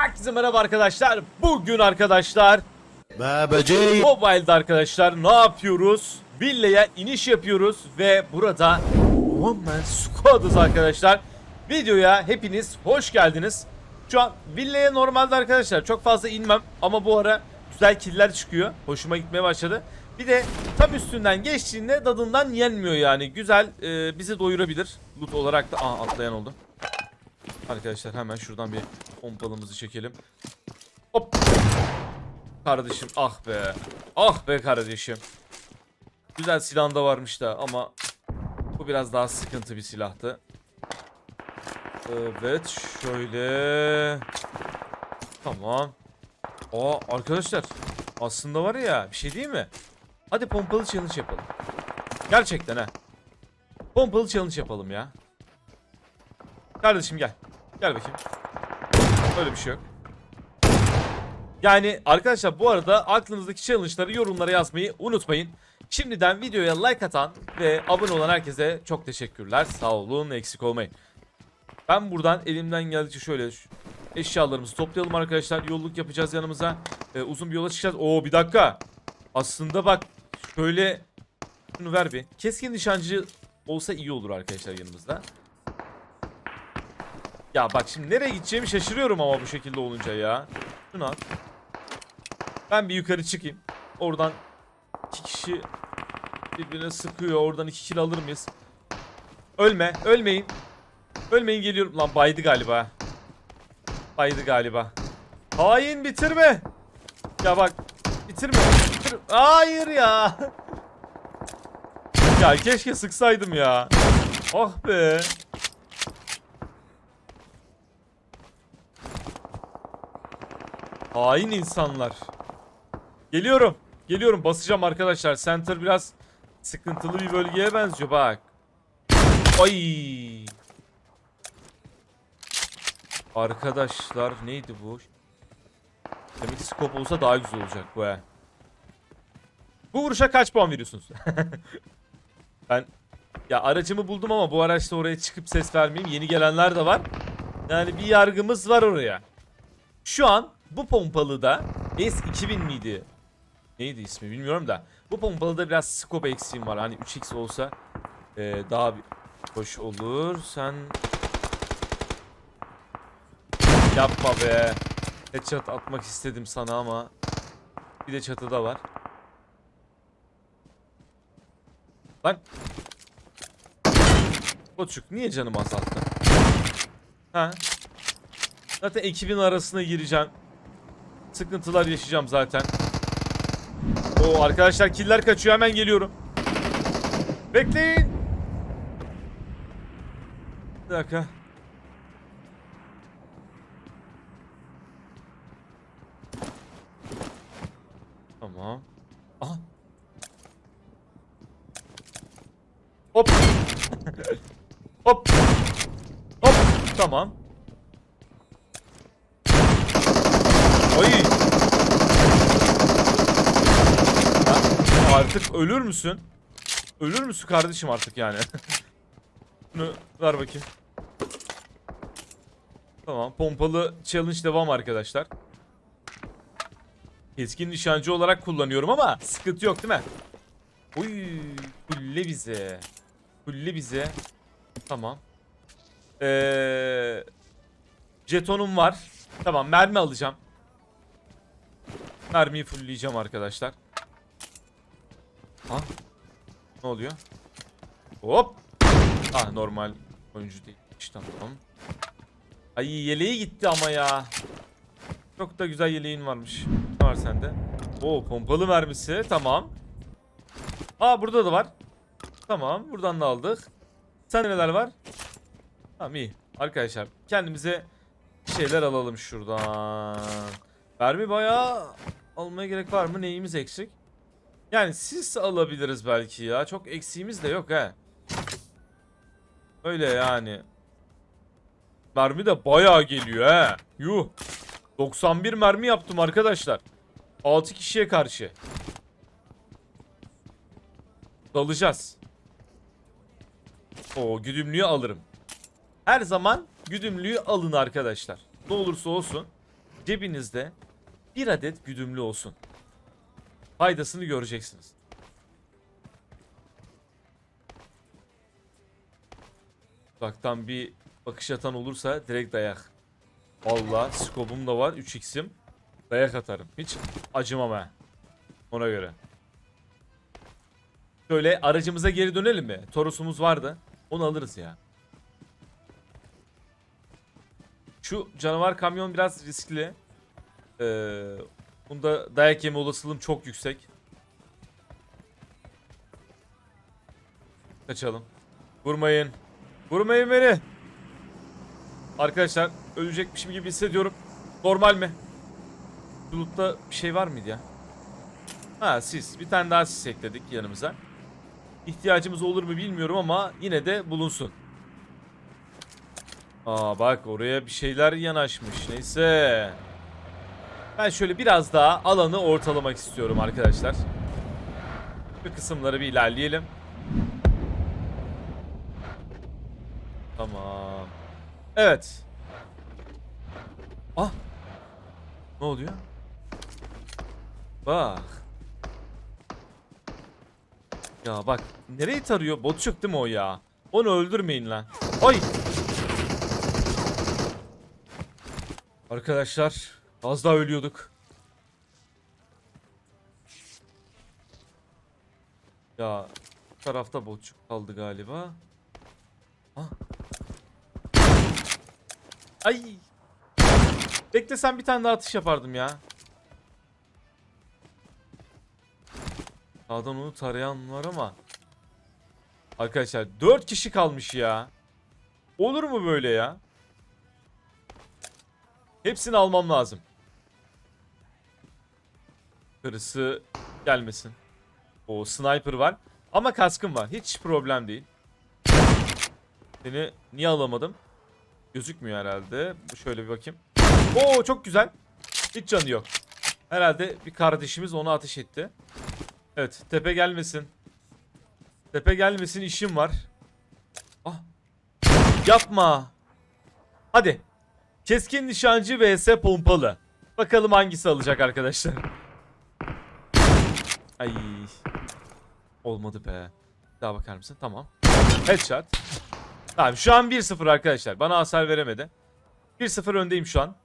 Herkese merhaba arkadaşlar. Bugün arkadaşlar Bebeceğim. Mobile'da arkadaşlar ne yapıyoruz? Villa'ya iniş yapıyoruz ve burada One Man Squad'ız arkadaşlar. Videoya hepiniz hoş geldiniz. Şu an villaya normalde arkadaşlar çok fazla inmem ama bu ara güzel killer çıkıyor. Hoşuma gitmeye başladı. Bir de tam üstünden geçtiğinde dadından yenmiyor yani. Güzel e, bizi doyurabilir. Loot olarak da... Aa atlayan oldu. Arkadaşlar hemen şuradan bir pompalımızı çekelim. Hop. Kardeşim ah be. Ah be kardeşim. Güzel silahın da varmış da ama bu biraz daha sıkıntı bir silahtı. Evet şöyle. Tamam. Aa arkadaşlar aslında var ya bir şey değil mi? Hadi pompalı challenge yapalım. Gerçekten ha. Pompalı challenge yapalım ya. Kardeşim gel. Gel bakayım. Öyle bir şey yok. Yani arkadaşlar bu arada aklınızdaki challenge'ları yorumlara yazmayı unutmayın. Şimdiden videoya like atan ve abone olan herkese çok teşekkürler. Sağ olun, eksik olmayın. Ben buradan elimden geldikçe şöyle eşyalarımızı toplayalım arkadaşlar. Yolluk yapacağız yanımıza. Ee, uzun bir yola çıkacağız. Oo bir dakika. Aslında bak şöyle şunu ver bir. Keskin nişancı olsa iyi olur arkadaşlar yanımızda. Ya bak şimdi nereye gideceğimi şaşırıyorum ama bu şekilde olunca ya. Şunu al. Ben bir yukarı çıkayım. Oradan iki kişi birbirine sıkıyor. Oradan iki kill alır mıyız? Ölme. Ölmeyin. Ölmeyin geliyorum. Lan baydı galiba. Baydı galiba. Hain bitirme. Ya bak. Bitirme. Bitir Hayır ya. Ya keşke sıksaydım ya. Ah be. Hain insanlar. Geliyorum. Geliyorum. Basacağım arkadaşlar. Center biraz sıkıntılı bir bölgeye benziyor bak. Ay. Arkadaşlar neydi bu? Demek scope olsa daha güzel olacak bu he. Bu vuruşa kaç puan veriyorsunuz? ben ya aracımı buldum ama bu araçla oraya çıkıp ses vermeyeyim. Yeni gelenler de var. Yani bir yargımız var oraya. Şu an bu pompalıda S2000 miydi? Neydi ismi bilmiyorum da. Bu pompalıda biraz scope eksiğim var. Hani 3x olsa e, daha hoş olur. Sen yapma be. Headshot atmak istedim sana ama bir de çatıda var. Lan. Koçuk niye canımı azalttın? Ha? Zaten ekibin arasına gireceğim. Sıkıntılar yaşayacağım zaten. Oo arkadaşlar killer kaçıyor hemen geliyorum. Bekleyin. Bir dakika. Tamam. Aha. Hop. Hop. Hop. Tamam. Ay. Ya artık ölür müsün? Ölür müsün kardeşim artık yani? Bunu ver bakayım. Tamam. Pompalı challenge devam arkadaşlar. Keskin nişancı olarak kullanıyorum ama sıkıntı yok değil mi? Uy, kulle bize. Kulle bize. Tamam. Ee, jetonum var. Tamam mermi alacağım. Mermiyi fullleyeceğim arkadaşlar. Ha? Ne oluyor? Hop. Ah normal oyuncu değil. İşte tamam. Ay yeleği gitti ama ya. Çok da güzel yeleğin varmış. Ne var sende? Oo pompalı mermisi. Tamam. Aa burada da var. Tamam buradan da aldık. Sende neler var? Tamam iyi. Arkadaşlar kendimize şeyler alalım şuradan. Mermi bayağı almaya gerek var mı? Neyimiz eksik? Yani siz alabiliriz belki ya. Çok eksiğimiz de yok he. Öyle yani. Mermi de bayağı geliyor he. Yuh. 91 mermi yaptım arkadaşlar. 6 kişiye karşı. Dalacağız. O güdümlüğü alırım. Her zaman güdümlüğü alın arkadaşlar. Ne olursa olsun. cebinizde bir adet güdümlü olsun. Faydasını göreceksiniz. Uzaktan bir bakış atan olursa direkt dayak. Vallahi skobum da var 3x'im. Dayak atarım. Hiç acımam ha. Ona göre. Şöyle aracımıza geri dönelim mi? Torosumuz vardı. Onu alırız ya. Şu canavar kamyon biraz riskli. Ee, bunda dayak yeme olasılığım çok yüksek. Kaçalım. Vurmayın. Vurmayın beni. Arkadaşlar ölecekmişim gibi hissediyorum. Normal mi? Bulutta bir şey var mıydı ya? Ha sis. Bir tane daha sis ekledik yanımıza. İhtiyacımız olur mu bilmiyorum ama yine de bulunsun. Aa bak oraya bir şeyler yanaşmış. Neyse. Ben şöyle biraz daha alanı ortalamak istiyorum arkadaşlar. Bu kısımları bir ilerleyelim. Tamam. Evet. Ah. Ne oluyor? Bak. Ya bak nereyi tarıyor? Botçuk değil mi o ya? Onu öldürmeyin lan. Ay. Arkadaşlar az daha ölüyorduk. Ya tarafta botçuk kaldı galiba. Ah. Ay. Beklesem bir tane daha atış yapardım ya. Sağdan onu tarayan var ama. Arkadaşlar 4 kişi kalmış ya. Olur mu böyle ya? Hepsini almam lazım. Karısı gelmesin. O sniper var. Ama kaskım var. Hiç problem değil. Seni niye alamadım? Gözükmüyor herhalde. Şöyle bir bakayım. Oo çok güzel. Hiç canı yok. Herhalde bir kardeşimiz onu ateş etti. Evet tepe gelmesin. Tepe gelmesin işim var. Ah. Yapma. Hadi. Keskin nişancı vs pompalı. Bakalım hangisi alacak arkadaşlar. Ay. Olmadı be. Daha bakar mısın? Tamam. Headshot. Tamam şu an 1-0 arkadaşlar. Bana hasar veremedi. 1-0 öndeyim şu an.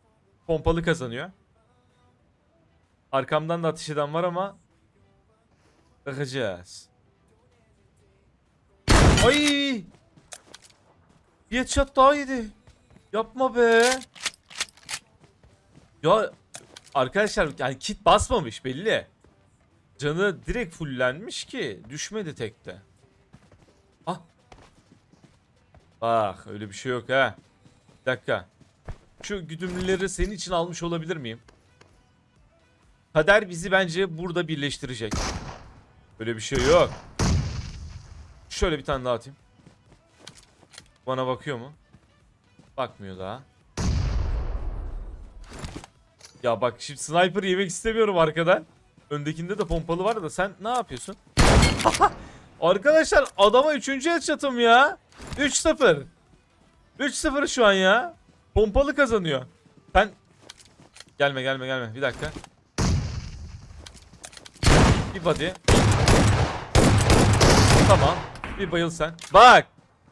Pompalı kazanıyor. Arkamdan da ateş eden var ama bakacağız. Ay! Bir headshot daha yedi. Yapma be. Ya arkadaşlar yani kit basmamış belli. Canı direkt fullenmiş ki düşmedi tekte. Ah. Bak öyle bir şey yok ha. Bir dakika. Şu güdümlüleri senin için almış olabilir miyim? Kader bizi bence burada birleştirecek. Öyle bir şey yok. Şöyle bir tane daha atayım. Bana bakıyor mu? Bakmıyor daha. Ya bak şimdi sniper yemek istemiyorum arkadan. Öndekinde de pompalı var da sen ne yapıyorsun? Arkadaşlar adama 3. headshot'ım ya. 3-0. 3-0 şu an ya. Pompalı kazanıyor. Sen gelme gelme gelme bir dakika. Bir body. Tamam. Bir bayıl sen. Bak.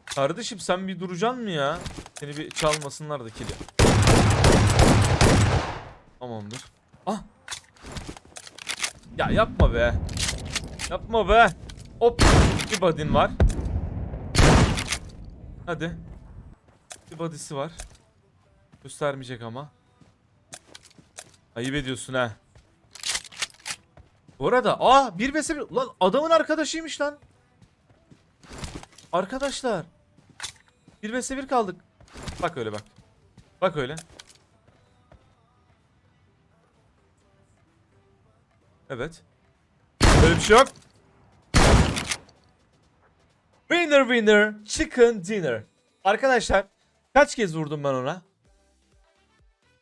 Kardeşim sen bir duracaksın mı ya? Seni bir çalmasınlar da kili. Tamamdır. Ya yapma be. Yapma be. Hop. Bir body'in var. Hadi. Bir body'si var. Göstermeyecek ama. Ayıp ediyorsun ha. Bu arada aa bir vs bir lan adamın arkadaşıymış lan. Arkadaşlar. Bir vs bir kaldık. Bak öyle bak. Bak öyle. Evet. Böyle bir şey yok. Winner winner chicken dinner. Arkadaşlar kaç kez vurdum ben ona?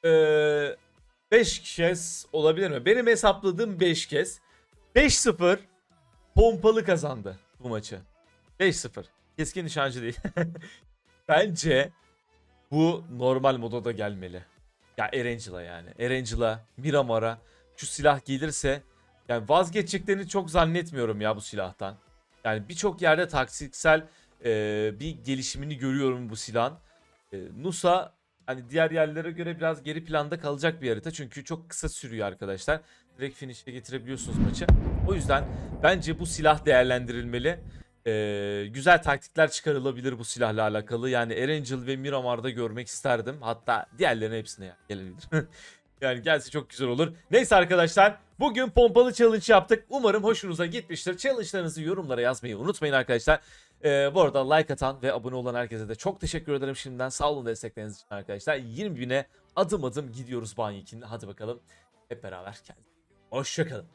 Ee, 5 kez olabilir mi? Benim hesapladığım 5 kez. 5-0 pompalı kazandı bu maçı. 5-0. Keskin nişancı değil. Bence bu normal moda da gelmeli. Ya Erangela yani. Erangela, Miramar'a şu silah gelirse yani vazgeçeceklerini çok zannetmiyorum ya bu silahtan. Yani birçok yerde taktiksel e, bir gelişimini görüyorum bu silahın. E, Nusa hani diğer yerlere göre biraz geri planda kalacak bir harita. Çünkü çok kısa sürüyor arkadaşlar. Direkt finish'e getirebiliyorsunuz maçı. O yüzden bence bu silah değerlendirilmeli. E, güzel taktikler çıkarılabilir bu silahla alakalı. Yani Erangel ve Miramar'da görmek isterdim. Hatta diğerlerine hepsine ya- gelebilir. Yani gelse çok güzel olur. Neyse arkadaşlar bugün pompalı challenge yaptık. Umarım hoşunuza gitmiştir. Challenge'larınızı yorumlara yazmayı unutmayın arkadaşlar. Ee, bu arada like atan ve abone olan herkese de çok teşekkür ederim şimdiden. Sağ olun destekleriniz için arkadaşlar. 20 bine adım adım gidiyoruz Banyik'in. Hadi bakalım hep beraber kendinize. Hoşçakalın.